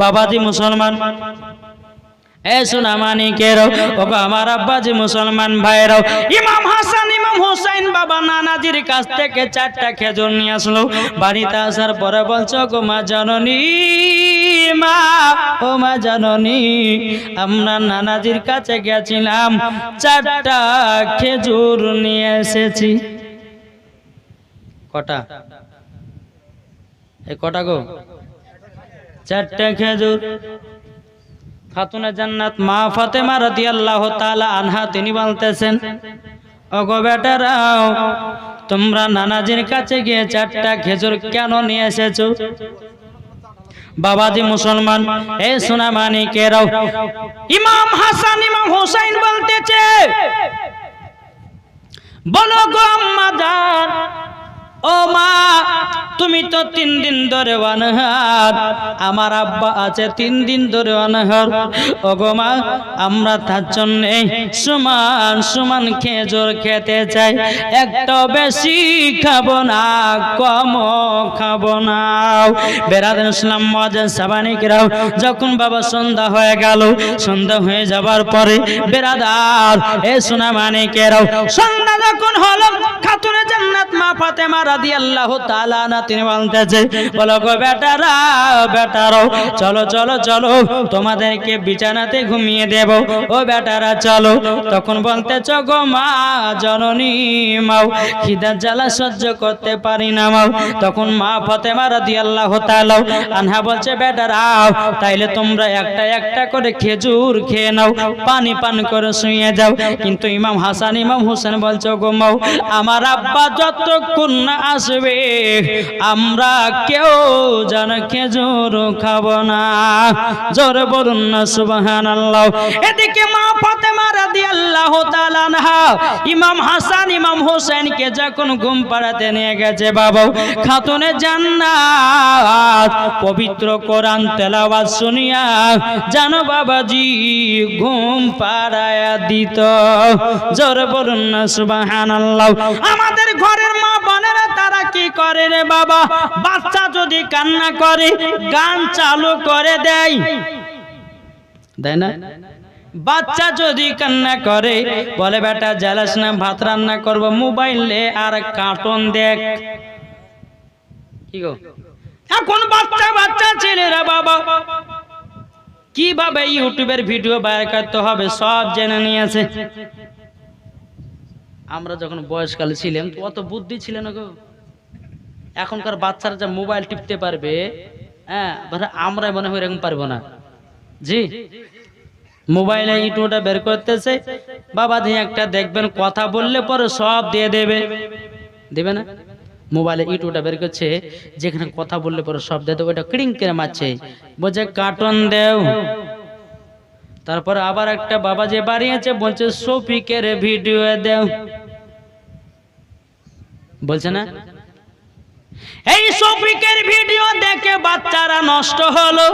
বাবাজি মুসলমান। এ সোনা মানিকেরও ওগো আমার আব্বাজি মুসলমান ভাইরাও ইমাম হাসান, ইমাম হুসাইন বাবা নানাজির কাছ থেকে চারটা খেজুর নিয়ে আসলো। বাড়িতে আসার পরে বলছো গো মা জননী ও মা জননী, আমরা নানাজির কাছে গেছিলাম, চারটা খেজুর নিয়ে এসেছি। কটা? কটা গো? চারটা খেজুর। খাতুনে জান্নাত মা ফাতেমা রাদিয়াল্লাহু তাআলা আনহা, তিনি বলতেছেন, ওগো বেটারাও, তোমরা নানাজির কাছে গিয়ে চারটা খেজুর কেন নিয়ে এসেছ? বাবাজি মুসলমান, এ সোনা মানিকেরাও ইমাম হাসান, ইমাম হুসাইন বলতেছে, বলো গো আম্মা জান ও মা, তুমি তো তিন দিন ধরে অনহার। আমার আব্বা আছে তিন দিন ধরে অনহার। ও গো মা, আমরা তার জন্য সমান সমান খেজুর খেতে চাই। একটা বেশি খাব না কম খাব না। বেড়াদের ইসলাম মজা সাবানিকরাও যখন বাবা সন্ধ্যা হয়ে গেল, সন্ধ্যা হয়ে যাবার পরে বেড়াদার, এ সোনা মানিকেরাও, সন্ধ্যা যখন হলো, খাতুনে জান্নাত মা ফাতেমা রাদিয়াল্লাহু তাআলা না তিনি বলতেছে, বলো বেটারা বেটারাও চলো চলো চলো, তোমাদেরকে বিছানাতে ঘুমিয়ে দেব। ও বেটারা, চলো। তখন গো মা, জননী মাও জ্বালা সহ্য করতে পারি না মাও। তখন মা ফাতেমা রাদিয়াল্লাহু তাআলা আনহা বলছে বেটারাও তাইলে তোমরা একটা একটা করে খেজুর খেয়ে নাও, পানি পান করে শুয়ে যাও। কিন্তু ইমাম হাসান, ইমাম হোসেন বলছো, গো মাও, আমার আব্বা যতক্ষণ না আসবে, আমরা কেউ যেন খেজুর খাব না। জোর বলুন না সুবাহান আল্লাহ এদিকে মা ফাতেমা রাদিয়াল্লাহু তাআলা আনহা, ইমাম হাসান, ইমাম হোসেনকে যখন ঘুম পাড়াতে নিয়ে গেছে, বাবা, খাতুনে জান্নাত, পবিত্র কোরআন তেলাওয়াত শুনিয়া জানো বাবাজি ঘুম পাড়ায়া দিত। জোর বলুন না, সুবহানাল্লাহ। আমাদের ঘরের মা কি করে রে বাবা? বাচ্চা যদি কান্না করে, গান চালু করে দেয়। দেয় না? বাচ্চা যদি কান্না করে, বলে, বেটা, জ্বালাস না, ভাত রান্না করব, মোবাইলে আর কার্টুন দেখ। কি গো? এখন বাচ্চা বাচ্চা ছেলেরা বাবা, কীভাবে ইউটিউবের ভিডিও বাইর করতে হবে সব জেনে নিয়েছে। আমরা যখন বয়সকালে ছিলাম অত বুদ্ধি ছিল না গো। এখনকার বাচ্চারা যা মোবাইল টিপতে পারবে হ্যাঁ আমরা মনে হয় এরকম পারব না। জি? মোবাইলে ইউটিউবটা বের করতেছে, বাবা দিয়ে একটা দেখবেন, কথা বললে পরে সব দিয়ে দেবে। দেবে না? মোবাইলে ইউটিউবটা বের করছে, যেখানে কথা বললে পরে সব দিয়ে দেবে, ওটা ক্রিং করে মারছে। বলছে, কার্টুন দেও। তারপরে আবার একটা বাবা যে বাড়িয়েছে, বলছে, সফিকের ভিডিও দেও। বলছে না? এই সফিকের ভিডিও দেখে বাচ্চারা নষ্ট হলো।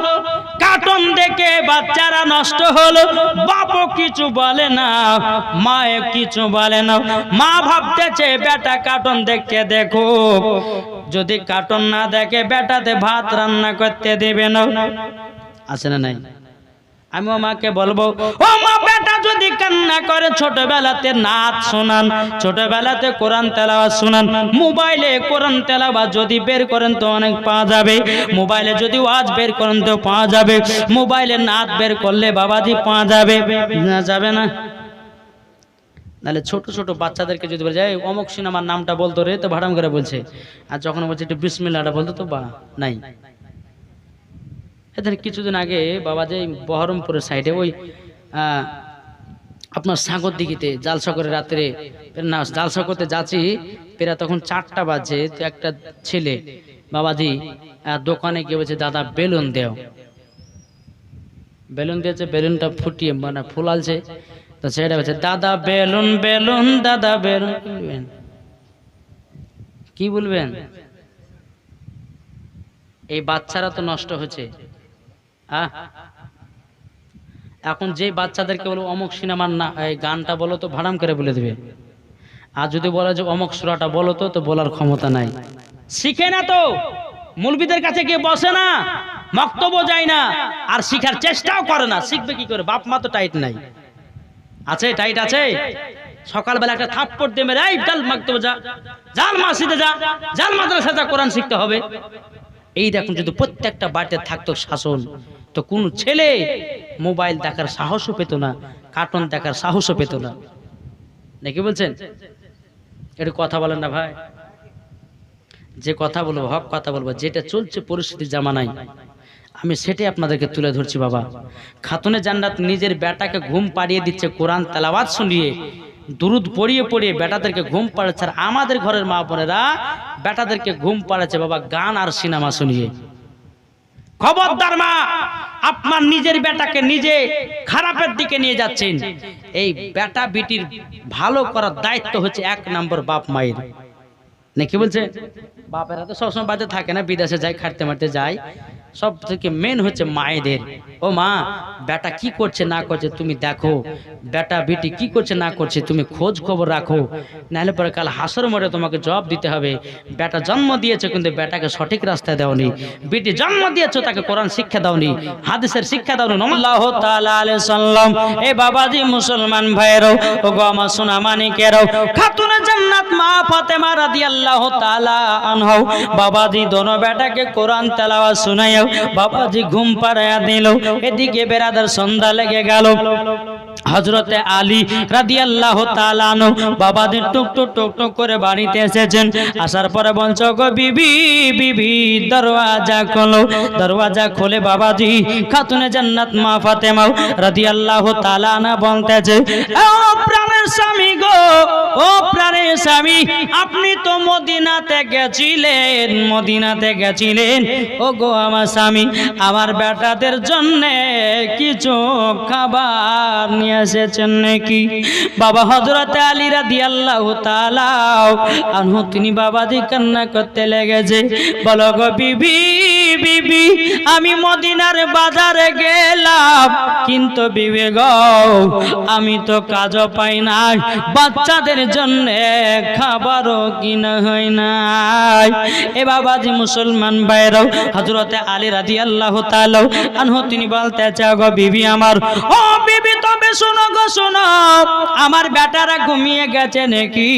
কার্টুন দেখে বাচ্চারা নষ্ট হলো। বাপও কিছু বলে না মায়ে কিছু বলে না। মা ভাবতেছে, বেটা, কার্টুন দেখতে দেখো। যদি কার্টুন না দেখে, বেটাতে ভাত রান্না করতে দেবে না। আছে না নাই? আমি মাকে বলব ও মা বেটা যদি কান্না করে, ছোটবেলাতে নাচ শোনান, ছোটবেলাতে কোরআন তেলাওয়াত শোনান, মোবাইলে কোরআন তেলাওয়াত যদি বের করেন তো অনেক পাওয়া যাবে, মোবাইলে যদি ওয়াজ বের করেন তো পাওয়া যাবে, মোবাইলে নাচ বের করলে বাবাজি পাওয়া যাবে, না যাবে না? নাহলে ছোট ছোট বাচ্চাদেরকে যদি বলে যায় অমুক সিনেমার নামটা বলতো রে, তো ভাড়াম করে বলছে। আর যখন বলছে একটু বিসমিল্লাটা বলতো, তো বা, নাই। এদের কিছুদিন আগে বাবা যে বহরমপুরের সাইডে ওই আপনার সাগর দিঘিতে জালসা করে রাত্রে, না জালসা করতে যাচ্ছি পেরা তখন চারটা বাজে, তো একটা ছেলে বাবাজি দোকানে গিয়ে বলছে, দাদা, বেলুন দেও। বেলুন দিয়েছে, বেলুনটা ফুটিয়ে মানে ফুলালছে তো সেটা বলছে, দাদা, বেলুন বেলুন, দাদা, বেলুন। বলবেন? কি বলবেন? এই বাচ্চারা তো নষ্ট হচ্ছে। এখন যে বাচ্চাদেরকে বলো অমুক সিনেমার না গানটা বলো তো ভাড়াম করে বলে দেবে। আর যদি বলে যে অমুক সুরাটা বলো তো তো বলার ক্ষমতা নাই। শিখে না তো। মুলবিদের কাছে গিয়ে বসে না। মক্তব্য যায় না। আর শিখার চেষ্টাও করে না। শিখবে কি করে? বাপ মা তো টাইট নাই। আছে, টাইট আছে? সকালবেলা একটা থাপ্পড় দেবে এই জাল মাকতবে যা। জাল মাসিদে যা। জাল মাদ্রাসা যা, কোরআন শিখতে হবে। এই দেখুন, যদি প্রত্যেকটা বাড়িতে থাকতো শাসন তো কোন ছেলে মোবাইল দেখার সাহসও পেত না, কার্টুন দেখার সাহসও পেত না। নাকি বলছেন? একটু কথা বলেন না ভাই। যে কথা বলব, হক কথা বলব, যেটা চলছে পরিস্থিতি জামানাই আমি সেটাই আপনাদেরকে তুলে ধরছি বাবা। খাতুনে জান্নাত নিজের বেটাকে ঘুম পাড়িয়ে দিচ্ছে, কোরআন তেলাওয়াত শুনিয়ে, দুরুদ পড়িয়ে পড়িয়ে বেটাদেরকে ঘুম পাড়াচ্ছে, আর আমাদের ঘরের মা বোনেরা বেটাদেরকে ঘুম পাড়াচ্ছে, বাবা, গান আর সিনেমা শুনিয়ে। খবরদার মা, আপনার নিজের বেটাকে নিজে খারাপের দিকে নিয়ে যাচ্ছেন। এই বেটা বিটির ভালো করার দায়িত্ব হচ্ছে এক নম্বর বাপ মায়ের। নাকি বলছে? বাপেরা তো সবসময় বাজে থাকে না, বিদেশে যায়, খাটতে মারতে যায়। সব থেকে মেন হচ্ছে মায়েদের। ও মা, বেটা কি করছে না করছে তুমি দেখো। বেটা, বিটি কি করছে না করছে তুমি খোঁজ খবর রাখো। নাহলে পরে কাল হাসর মরে তোমাকে জবাব দিতে হবে। বেটা জন্ম দিয়েছে কিন্তু বেটাকে সঠিক রাস্তায় দাওনি। বিটি জন্ম দিয়েছ তাকে কোরআন শিক্ষা দাওনি, হাদিসের শিক্ষা দাওনি। আল্লাহ তাআলা আলাইহি সাল্লাম, এ বাবাজি মুসলমান ভাইরাও ও গো আমার সোনা মানিকেরাও খাতুনে জান্নাত মা ফাতেমা রাদিয়াল্লাহু তাআলা আনহা, বাবাজি দোনো বেটাকে কোরআন তেলাওয়াত শুনাইও বাবাজি ঘুম পাড়ায়া দিল। এদিকে বেরাদার সন্ধ্যা লেগে গেল। হজরতে আলী রাদিয়াল্লাহু তাআলা আনহু বাবাদের টুক টুক করে বাড়িতে এসেছেন। আসার পরে বলছো গো বিবি বিবি, দরওয়াজা খোলো, দরওয়াজা খোলে বাবাজি, খাতুনে জান্নাত মা ফাতেমা রাদিয়াল্লাহু তাআলা আনা বলতেছে ও প্রাণের স্বামী গো, ও প্রাণের স্বামী, আপনি তো মদিনাতে গেছিলেন মদিনাতে গেছিলেন। ও গো আমার স্বামী, আমার বেটাদের জন্যে কিছু খাবার নিয়ে এসেছেন নাকি? বাবা হজরত আলী রাদি আল্লাহ আনহু, তিনি বাবাজি কান্না করতে লেগেছে। বলো গো বিবি। বিবি, আমি মদিনার বাজারে গেলাম। কিন্তু বিবে আমি তো কাজও পাই নাই। বাচ্চাদের জন্য খাবারও কিনা হয় নাই। এ বাবাজি মুসলমান বাইরাও হজরতে আলী রাজি আল্লাহ তালাও আনহু তিনি বলতে চাও বিবি আমার, ও বিবি তবে শোনো গো, শোনো, আমার বেটারা ঘুমিয়ে গেছে নাকি?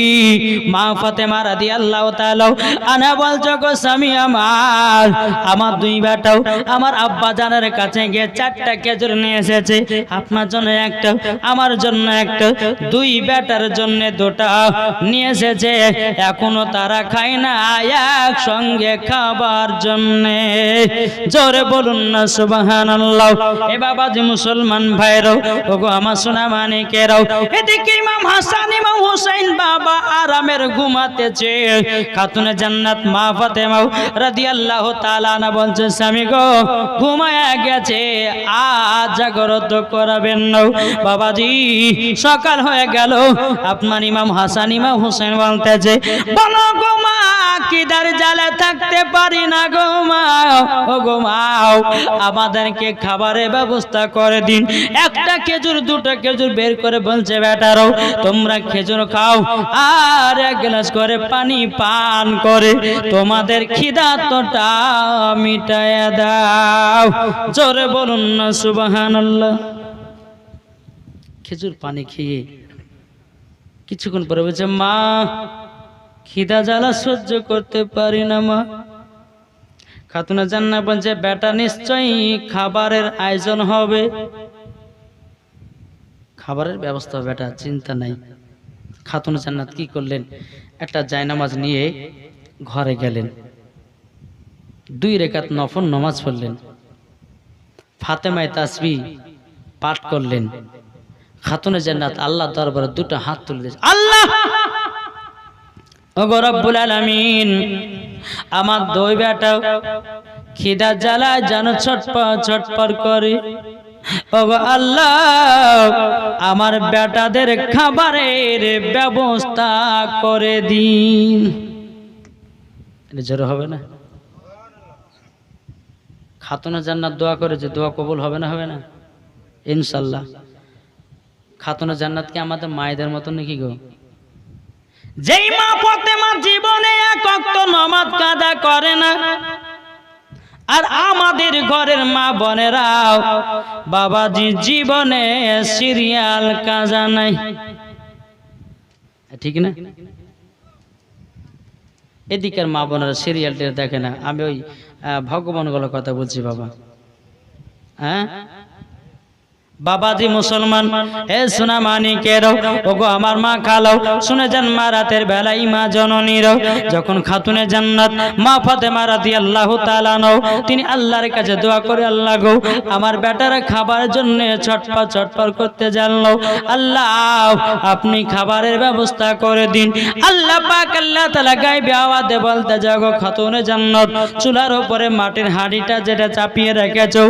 মা ফাতেমা রাদি আল্লাহ তালাও আনা বলছো গো স্বামী আমার আমার দুই বেটাও আমার আব্বা জানের কাছে গিয়ে চারটা খেজুর নিয়ে এসেছে। আপনার জন্য একটা, আমার জন্য একটা, দুই বেটার জন্য দুটা নিয়ে এসেছে। এখনও তারা খায় না এক সঙ্গে খাবার জন্য। জোরে বলুন না সুবাহান এ বাবাজি মুসলমান ভাইরাও, ওগো আমার সোনা মানিকেরাও এদিকে ইমাম হাসান, ইমাম হুসাইন বাবা আরামের ঘুমাতেছে। খাতুনে জান্নাত মা ফাতেমাও রাদিয়াল্লাহু তাআলা বলছে, স্বামী গো, ঘুমায়া গেছে আজ জাগরত করাবেন না। বাবাজি, সকাল হয়ে গেল। আপনার ইমাম হাসান, ইমাম হোসেন বলতেছে, বলো কিদার জালে থাকতে পারি না গো মা? ও গো মাও আমাদেরকে খাবারের ব্যবস্থা করে দিন। একটা খেজুর, দুটো খেজুর বের করে বলছে বেটারও তোমরা খেজুর খাও আর এক গ্লাস করে পানি পান করে। তোমাদের খিদা তোটা মিটায় দাও। জোরে বলুন না, সুবহানাল্লাহ। খেজুর পানি খেয়ে কিছুক্ষণ পরে বলছে, মা খিদা জ্বালা সহ্য করতে পারি না, মা। খাতুনা জান্না বলছে, বেটা, নিশ্চয়ই খাবারের আয়োজন হবে। খাবারের ব্যবস্থা হবে, বেটা, চিন্তা নাই। খাতুন জান্নাত কি করলেন? একটা জায়নামাজ নিয়ে ঘরে গেলেন। দুই রেখাত নফর নমাজ পড়লেন। ফাতেমায় তাসবি পাঠ করলেন। খাতুনে জান্নাত আল্লাহ দরবারে দুটো হাত তুলে আল্লাহ! ওগো রব্বুল আমার দুই বেটা খিদা জ্বালায় যেন করে। ওগো আল্লাহ, আমার বেটাদের খাবারের ব্যবস্থা করে দিন। জোরে হবে না? খাতুনা জান্নাত দোয়া করেছে দোয়া কবুল হবে না হবে না? ইনশাল্লাহ। খাতুনা জান্নাত কি আমাদের মায়েদের মতন নাকি গো? যেই মা ফতেমা জীবনে এক অক্ত নমাজ কাদা করে না আর আমাদের ঘরের মা বোনেরাও বাবাজি জীবনে সিরিয়াল কাজা নাই। ঠিক না? এদিকের মা বোনেরা সিরিয়ালটা দেখে না আমি ওই আহ, ভগবানগুলোর কথা বলছি বাবা। হ্যাঁ? বাবাজি মুসলমান এ সোনা মানিকের ওগো আমার মা খালাও শুনে যান মা রাতের বেলায় মা জননীর যখন খাতুনে জান্নাত, মা ফাতেমা রাদি আল্লাহ তালানো তিনি আল্লাহর কাছে দোয়া করে, আল্লাহ গো, আমার বেটারা খাবার জন্য ছটপট ছটপট করতে জানলো আল্লাহ, আপনি খাবারের ব্যবস্থা করে দিন। আল্লাহ পাক আল্লাহ তালা গাইবে আওয়াজে বলতে যাগো খাতুনে জান্নাত, চুলার উপরে মাটির হাঁড়িটা যেটা চাপিয়ে রেখেছো,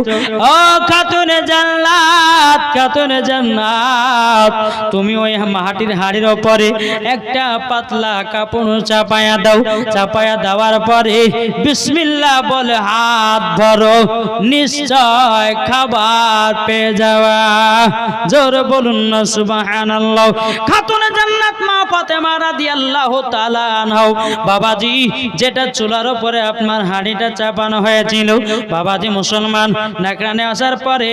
ও খাতুনে জান্নাত জান্নাত। তুমি ওই মাটির হাড়ির ওপরে একটা পাতলা কাপড় চাপায়া দাও। চাপায়া দেওয়ার পরে বিসমিল্লাহ বলে, হাত ধরো, নিশ্চয় খাবার পেয়ে যাওয়া জোর বলুন না, সুবহানাল্লাহ। খাতুনে জান্নাত মা ফাতেমা রাদিয়াল্লাহু তাআলা বাবাজি, যেটা চুলার উপরে আপনার হাঁড়িটা চাপানো হয়েছিল, বাবাজি মুসলমান নাকরানে আসার পরে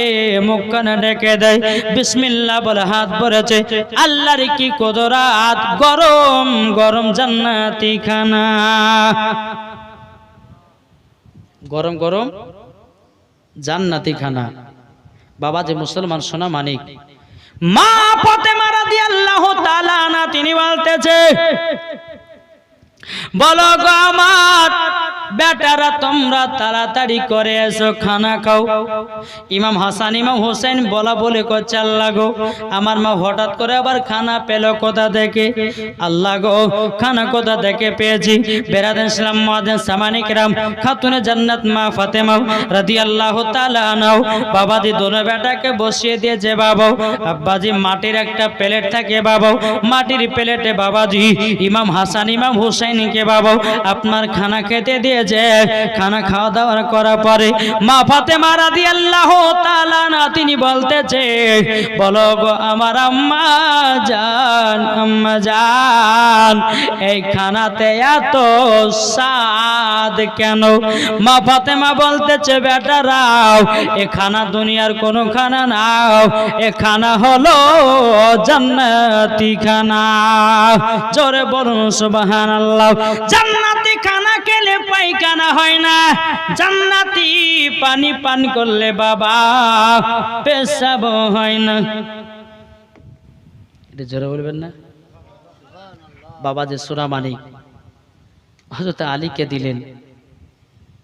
মুখখানে দেয়। বিসমিল্লাহ বলে হাত ভরেছে। আল্লাহর কি কদরাত? গরম গরম জান্নাতি খানা। গরম গরম জান্নাতি খানা। বাবাজি মুসলমান, সোনা মানিক। মা ফাতেমা রাদিয়াল্লাহু তাআলা আনহা, তিনি বলতেছে বলো গো আমার, বেটারা তোমরা তাড়াতাড়ি করে এসো, খানা খাও। ইমাম হাসান, ইমাম হোসেন বলা বলে করছে, আল্লাহ গো, আমার মা হঠাৎ করে আবার খানা পেল কোথা থেকে? আল্লাহ গো, খানা কোথা থেকে পেয়েছি? বেরাদ ইসলাম মাদেন সামানিক রাম, খাতুনে জান্নাত মা ফাতেমা রাদি আল্লাহ নাও বাবাজি দোনো বেটাকে বসিয়ে দিয়েছে, বাবা। আব্বাজি মাটির একটা প্লেট থাকে, বাবা। মাটির প্লেটে বাবাজি, ইমাম হাসান, ইমাম হুসাইনকে বাবা? আপনার খানা খেতে দিয়েছে। খানা খাওয়া দাওয়া করার পরে মা ফাতেমা রাদি আল্লাহ না তিনি বলতেছে, বলো গো আমার আম্মা জান আম্মা জান, এই খানাতে এত স্বাদ কেন? মা ফাতেমা বলতেছে বেটারাও এ খানা দুনিয়ার কোনো খানা নাও, এ খানা হলো জান্নাতি খানা। জোরে বলুন, সুবহানাল্লাহ। জান্নাতি খানা খেলে পায়খানা হয় না। জান্নাতি পানি পান করলে বাবা পেশাব হয় না। এটা জোরে বলবেন না? বাবা যে সুরা মানিক হজরত আলীকে দিলেন।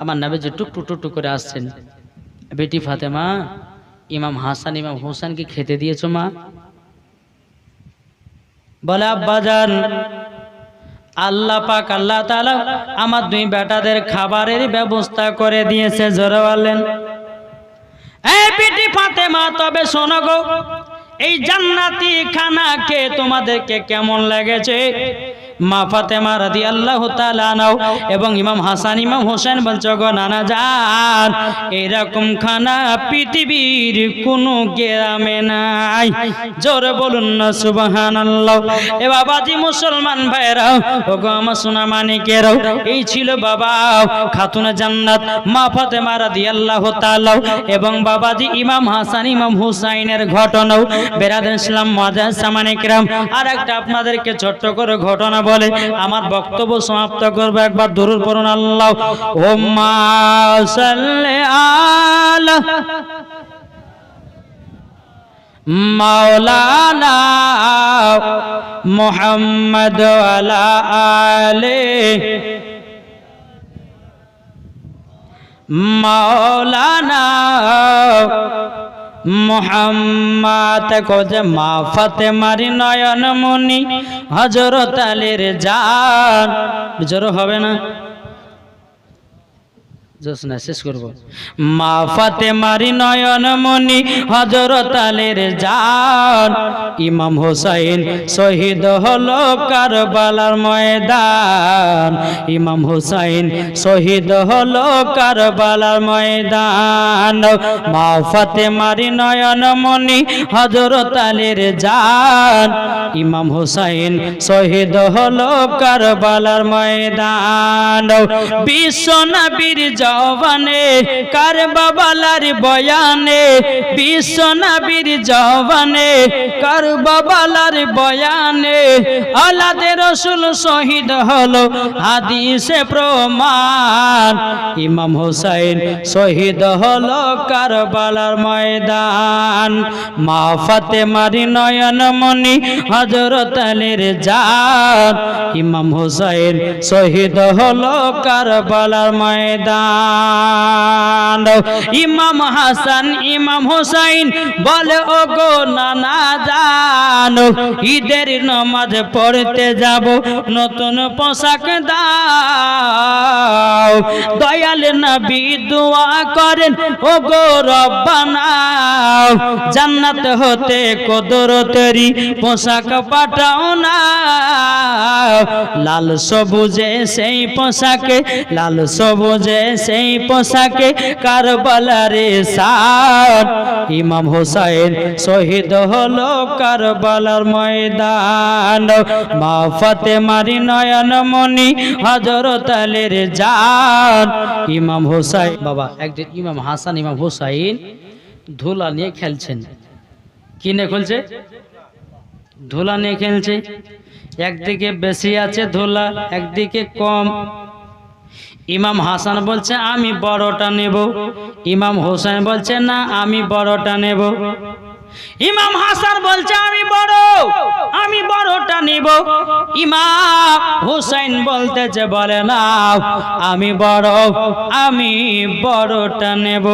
আমার নামে যে টুকটু টুকটু করে আসছেন। বেটি ফাতেমা, ইমাম হাসান, ইমাম হোসেনকে খেতে দিয়েছ মা? বলে, আব্বাজান আল্লাহ পাক, আল্লাহ তাআলা আমার দুই বেটাদের খাবারের ব্যবস্থা করে দিয়েছে, জোরে বলেন। এই বেটি ফাতেমা, তবে শোনো গো, এই জান্নাতি খানা কে তোমাদেরকে কেমন লেগেছে? মা ফাতেমা রাদি আল্লাহ নাও এবং ইমাম হাসান, ইমাম হোসেন বলছ গো নানা যান এরকম খানা পৃথিবীর কোনো গ্রামে নাই। জোরে বলুন না সুবাহান আল্লাহ এ বাবাজি মুসলমান ভাইরা ও গো আমার সোনা মানিকেরাও এই ছিল বাবা খাতুনা জান্নাত, মা ফাতেমা রাদি আল্লাহ এবং বাবাজি ইমাম হাসান, ইমাম হুসাইনের ঘটনাও বেরাদ ইসলাম মাজাহ সামানিকরাম আর একটা আপনাদেরকে ছোট্ট করে ঘটনা বলে আমার বক্তব্য সমাপ্ত করব একবার দরুদ পড়ুন আল্লাহ। মাওলানা মুহাম্মদ আলা আলে মাওলানা মোহাম্মদ কোজে মা ফাতে মারি নয়ন মুনি হজরত আলীর জান। জোর হবে না? জোসনা শেষ করব। মা ফাতেমারি নয়ন মনি হজরত আলীর জান। ইমাম হোসাইন শহীদ হলো কারবালার ময়দান। ইমাম হোসাইন শহীদ হলো কারবালার ময়দান। মা ফাতেমারি নয়ন মনি হজরত আলীর জান। ইমাম হোসাইন শহীদ হলো কারবালার ময়দান। বিশ্ব নবীর জবানে কার বাবালার বয়ানে? বিশ্ব নবীর জবানে কার বাবালার বয়ানে? আলাদে রসুল শহীদ হলো হাদিসে প্রমাণ। ইমাম হোসাইন শহীদ হলো কারবালার ময়দান। মা ফাতেমারি নয়ন মনি হজরত আলীর ইমাম হোসাইন শহীদ হলো কারবালার ময়দান। ইমাম হাসান, ইমাম হোসাইন বলে ও গো নানা জান, ঈদের নামাজ পড়তে যাব, নতুন পোশাক দাও। দয়াল নবী দোয়া করেন ও গো রব্বানা, জান্নাত হতে কদরতেরি পোশাক পাঠাও না। লাল সবুজে সেই পোশাকে, লাল সবুজে সেই পোশাকে কারবালারে সার ইমাম হোসাইন শহীদ হলো কারবালার ময়দান। মা ফাতেমারি নয়ন মনি হজরত আলীর জান। ইমাম হোসাইন বাবা, একদিন ইমাম হাসান, ইমাম হোসাইন ধুলা নিয়ে খেলছেন। কি নিয়ে খেলছে? ধুলা নিয়ে খেলছে। একদিকে বেশি আছে ধুলা, একদিকে কম। ইমাম হাসান বলছে, আমি বড়টা নেব। ইমাম হোসেন বলছে, না, আমি বড়টা নেব। ইমাম হাসান বলছে, আমি বড়, আমি বড়টা নিব। ইমাম হুসাইন বলতেছে, বলে না আমি বড়, আমি বড়টা নেব।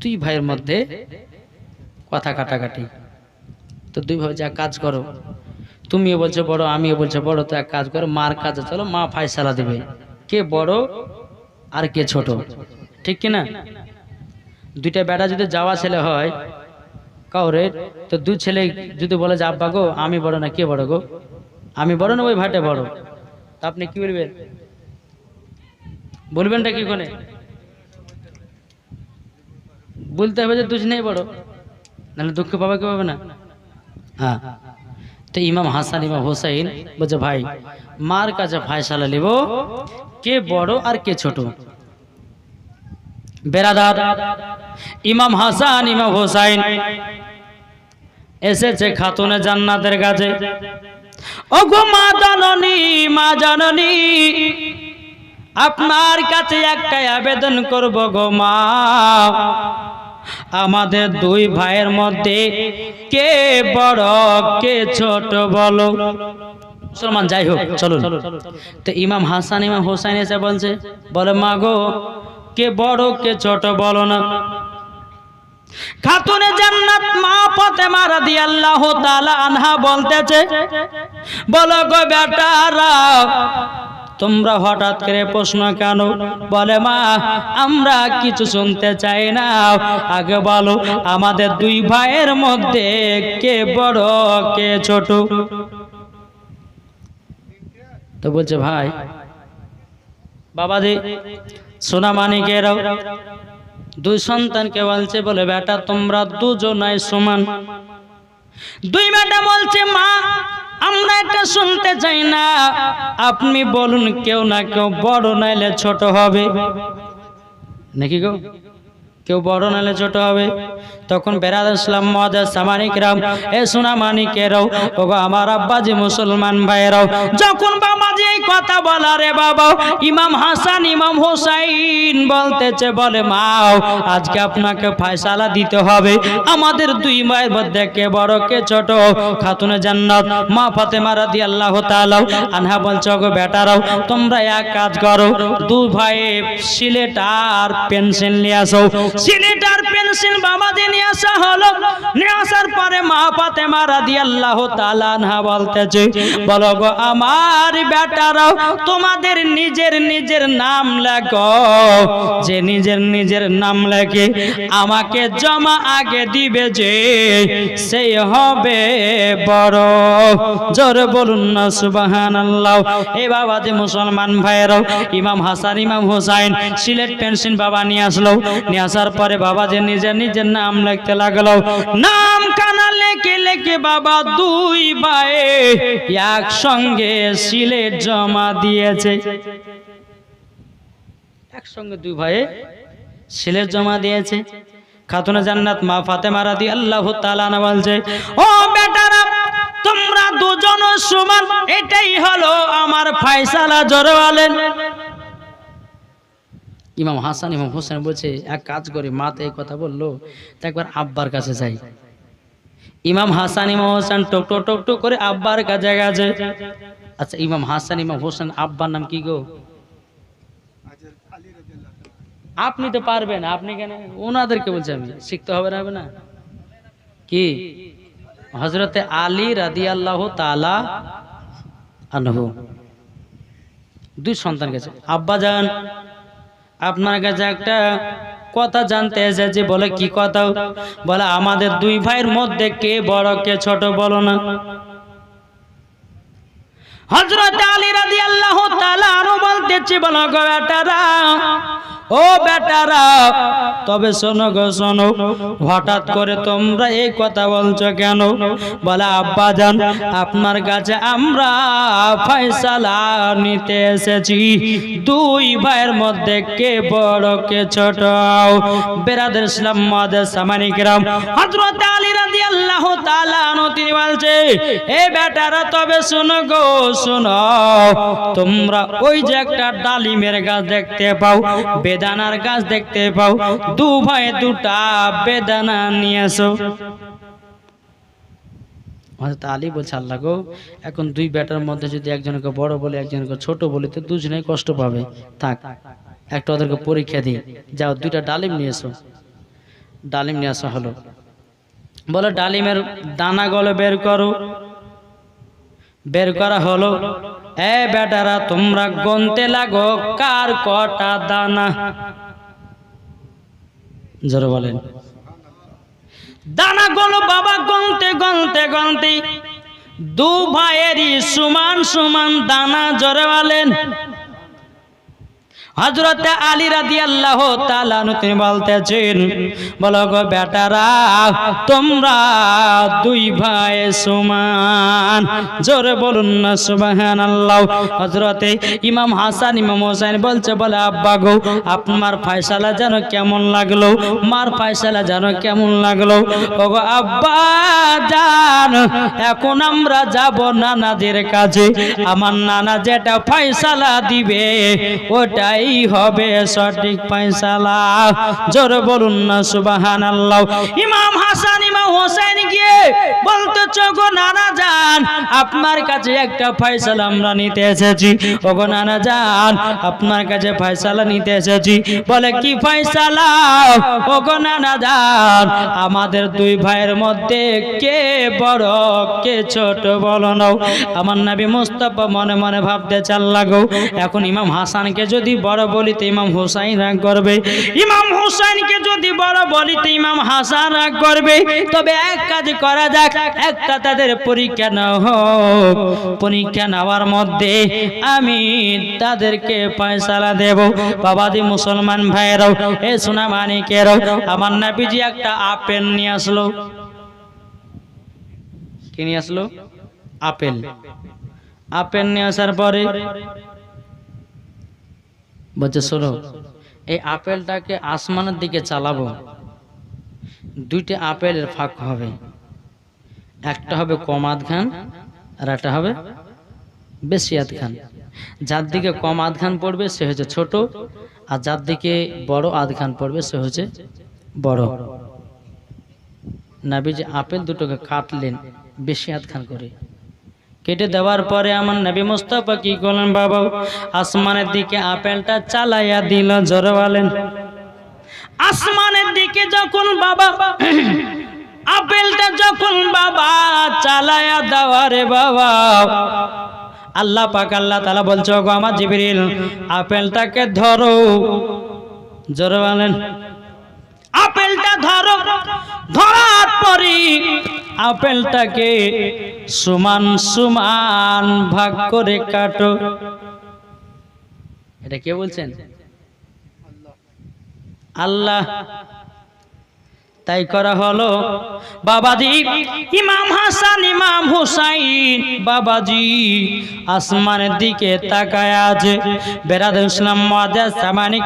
দুই ভাইয়ের মধ্যে কথা কাটাকাটি। তো দুই ভাই যা কাজ করো তুমিও বলছো বড়, আমিও বলছো বড়, তো এক কাজ করো, মার কাজে চলো, মা ফায়সালা দেবে। কে বড় আর কে ছোট? ঠিক কি না দুইটা বেটা যদি যাওয়া ছেলে হয়, কাউরে, তো দুই ছেলে যদি বলে যে, আব্বা গো, আমি বড় না, কে বড় গো? আমি বড় না, ওই ভাটে বড়? তা আপনি কি বলবেন? বলবেনটা কি কোনে বলতে হবে যে, দুজনেই বড়। নাহলে দুঃখ পাবে কেউ পাবে না? হ্যাঁ। তো ইমাম হাসান, ইমাম হোসাইন বলছে, ভাই, মার কাছে ফায়সালা নিব, কে বড় আর কে ছোট? বেরাদার, ইমাম হাসান, ইমাম হোসাইন এসেছে খাতুনে জান্নাতের কাছে। ও গো মা জাননী মা জাননী, আপনার কাছে একটাই আবেদন করব গো মা। আমাদের দুই ভাইয়ের মধ্যে কে বড়, কে ছোট বলো। মুসলমান, যাই হোক, চলুন। তো ইমাম হাসান, ইমাম হোসাইন এসে বলছে, বলে মা গো কে বড়, কে ছোট বলো না। খাতুনে জান্নাত মা ফাতেমা রাদিয়াল্লাহু তাআলা আনহা বলতেছে, বলো গো বেটারা তোমরা হঠাৎ করে প্রশ্ন কেন? বলে, মা, আমরা কিছু শুনতে চাই না। আগে বলো, আমাদের দুই ভাইয়ের মধ্যে কে বড়, কে ছোট? তো বলছে, ভাই, বাবাজি, সোনা মানিকেরাও দুই সন্তানকে বলছে, বলে, বেটা, তোমরা দুজনাই সমান। দুই বেটা বলছে, মা আমরা এটা শুনতে চাই না। আপনি বলুন কেউ না কেউ বড় নাইলে ছোট হবে। নাকি গো? কেউ বড় নালে ছোট হবে। তখন বেড়াদ ইসলাম মহাদাস সামানিকরাম এ সোনা মানিকেরাও ওগো আমার আব্বাজি মুসলমান ভাইয়েরাও যখন বাবাজি এই কথা বলা রে বাবা, ইমাম হাসান, ইমাম হোসাইন বলতেছে, বলে, মাও, আজকে আপনাকে ফয়সালা দিতে হবে। আমাদের দুই মায়ের মধ্যে কে বড়, কে ছোট? খাতুনে জান্নাত, মা ফাতেমা রাদিয়াল্লাহু তাআলা আনহা বলছে গো বেটারাও তোমরা এক কাজ করো। দু ভাই সিলেট আর পেন্সিল নিয়ে আসো। সিলেট আর পেন্সিল বাবাজি নিয়ে আসা হলো। নিয়ে আসার পরে মা ফাতেমা রাদিয়াল্লাহু তাআলা আনহা বলতেছে, বলো গো আমার বেটারাও তোমাদের নিজের নিজের নাম লেখো। যে নিজের নিজের নাম লেখে, আমাকে জমা আগে দিবে যে সেই হবে বড়। জোরে বলুন না, সুবহানাল্লাহ। এই বাবা যে মুসলমান ভাইয়েরাও, ইমাম হাসান, ইমাম হোসাইন, সিলেট পেন্সিল বাবা নিয়ে আসলো। নিয়ে আসার পরে বাবা যে নিজের নিজের নাম লিখতে লাগল, নাম কানা লেখে লেখে বাবা দুই ভাই একসঙ্গে সিলেট জমা দিয়েছে। একসঙ্গে দুই ভাইয়ে ছেলের জমা দিয়েছে। খাতুনে জান্নাত মা ফাতেমা রাদি আল্লাহ তাআলা বলছে, ও বেটারা, তোমরা দুজন সমান, এটাই হলো আমার ফয়সালা জোরে বলেন ইমাম হাসান, ইমাম হোসেন বলছে, এক কাজ করে। মা তো এই কথা বলল, তো একবার আব্বার কাছে যাই। ইমাম হাসান, ইমাম হোসেন টক টক টক টক করে আব্বার কাছে গেছে। আচ্ছা ইমাম হাসান, ইমাম হোসেন আব্বার নাম কি গো? আপনি তো পারবেন, আপনি কেন? ওনাদেরকে বলছি আমি, শিখতে হবে না হবে না? কি? হজরতে আলী রাদি আল্লাহ তালা আনহু। দুই সন্তান গেছে। আব্বা যান আপনার কাছে একটা কথা জানতে এসেছে, বলে কি কথা? বলে, আমাদের দুই ভাইয়ের মধ্যে কে বড়, কে ছোট বলো না। হজরত আলী রাজি আল্লাহ আরও বলতেছি, বলো গো বেটারা ও বেটারা, তবে শোনো গো, শোনো, হঠাৎ করে তোমরা এই কথা বলছো কেন? বলে, আব্বা জান, আপনার কাছে আমরা ফয়সালা নিতে এসেছি। দুই ভাইয়ের মধ্যে কে বড়, কে ছোট? বেরাদের ইসলাম মাদের সামানিকরাম হযরত আলী রাদিয়াল্লাহু তাআলা তিনি বলছে, এ বেটারা, তবে শোনো গো, শোনো, তোমরা ওই যে একটা ডালিমের গাছ দেখতে পাও বেদানার গাছ দেখতে পাও। দু ভাই দুটা বেদানা নিয়ে আলী বলছে, আল্লাহ গো, এখন দুই বেটার মধ্যে যদি একজনকে বড় বলে, একজনকে ছোট বলে, তো দুজনেই কষ্ট পাবে। থাক, একটা ওদেরকে পরীক্ষা দিই। যাও, দুইটা ডালিম নিয়ে এসো। ডালিম নিয়ে আসা হলো। বলে, ডালিমের দানাগুলো বের করো। বের করা হলো এ বেটারা তোমরা গনতে লাগো কার কটা দানা? জোরে বলেন। দানা গলো বাবা গনতে গনতে গনতে। দু ভাইয়েরই সমান সমান দানা জোরে বলেন। হজরতে আলী রাদি আল্লাহ তিনি বলতেছেন, বলো গো বেটারা, তোমরা দুই ভাই সমান। জোরে বলুন না সুবাহান আল্লাহ হজরতে ইমাম হাসান, ইমাম হোসেন বলছে, বলে আব্বা গো, আপনার ফয়সালা যেন কেমন লাগল? মার ফয়সালা যেন কেমন লাগল? ও গো, আব্বা, জান, এখন আমরা যাব নানাদের কাছে। আমার নানা যেটা ফয়সালা দিবে, ওটাই হবে সঠিক ফয়সালা। জোর বলুন না সুবাহান আল্লাহ ইমাম হাসান হোসেন গিয়ে চগো নানা যান আপনার কাছে একটা আমরা নিতে এসেছি। ওগো নানা যান আপনার কাছে ফয়সালা নিতে এসেছি। বলে, কি ফয়সালা? ওগো নানা যান আমাদের দুই ভাইয়ের মধ্যে কে বড়, কে ছোট বলো নাও আমার নাবি মুস্তাফা মনে মনে ভাবতে চাল লাগো, এখন ইমাম হাসানকে যদি বড় বলিতে ইমাম হুসাইন রাগ করবে, ইমাম হুসাইনকে যদি বড় বলিতে ইমাম হাসান রাগ করবে তবে এক কাজ করা যাক। একটা তাদের পরীক্ষা না হোক। পরীক্ষা নেওয়ার মধ্যে আমি তাদেরকে পয়সালা দেব। বাবাদি মুসলমান ভাইয়েরাও, এ সোনা মানিকেরাও আমার নাবিজি একটা আপেল নিয়ে আসলো। কি নিয়ে আসলো? আপেল। আপেল নিয়ে আসার পরে বলছে, শোনো, এই আপেলটাকে আসমানের দিকে চালাবো। দুইটা আপেলের ফাঁক হবে। একটা হবে কম আধ খান আর একটা হবে বেশি আধ খান। যার দিকে কম আধ খান পড়বে, সে হচ্ছে ছোট, আর যার দিকে বড় আধ খান পড়বে, সে হচ্ছে বড়। নাবিজ আপেল দুটোকে কাটলেন বেশি আধ খান করে। কেটে দেওয়ার পরে আমার নবী মুস্তাফা কি করলেন বাবা আসমানের দিকে আপেলটা চালাইয়া দিল, জোরে বলেন আসমানের দিকে যখন বাবা, আপেলটা যখন বাবা চালাইয়া দেওয়ারে বাবা। আল্লাহ পাক, আল্লাহ তালা বলছো গো আমার জিবরিল, আপেলটাকে ধরো। জোরে বলেন। আপেলটা ধরো। ধরার পরে আপেলটাকে সমান সমান ভাগ করে কাটো। এটা কে বলছেন? আল্লাহ। তাই করা হলো বাবাজি, ইমাম হাসান, ইমাম হুসাইন। বাবাজি, আসমানের দিকে তাকায় আছে। বেরাদ ইসলাম মাদ্রাসা সামানিক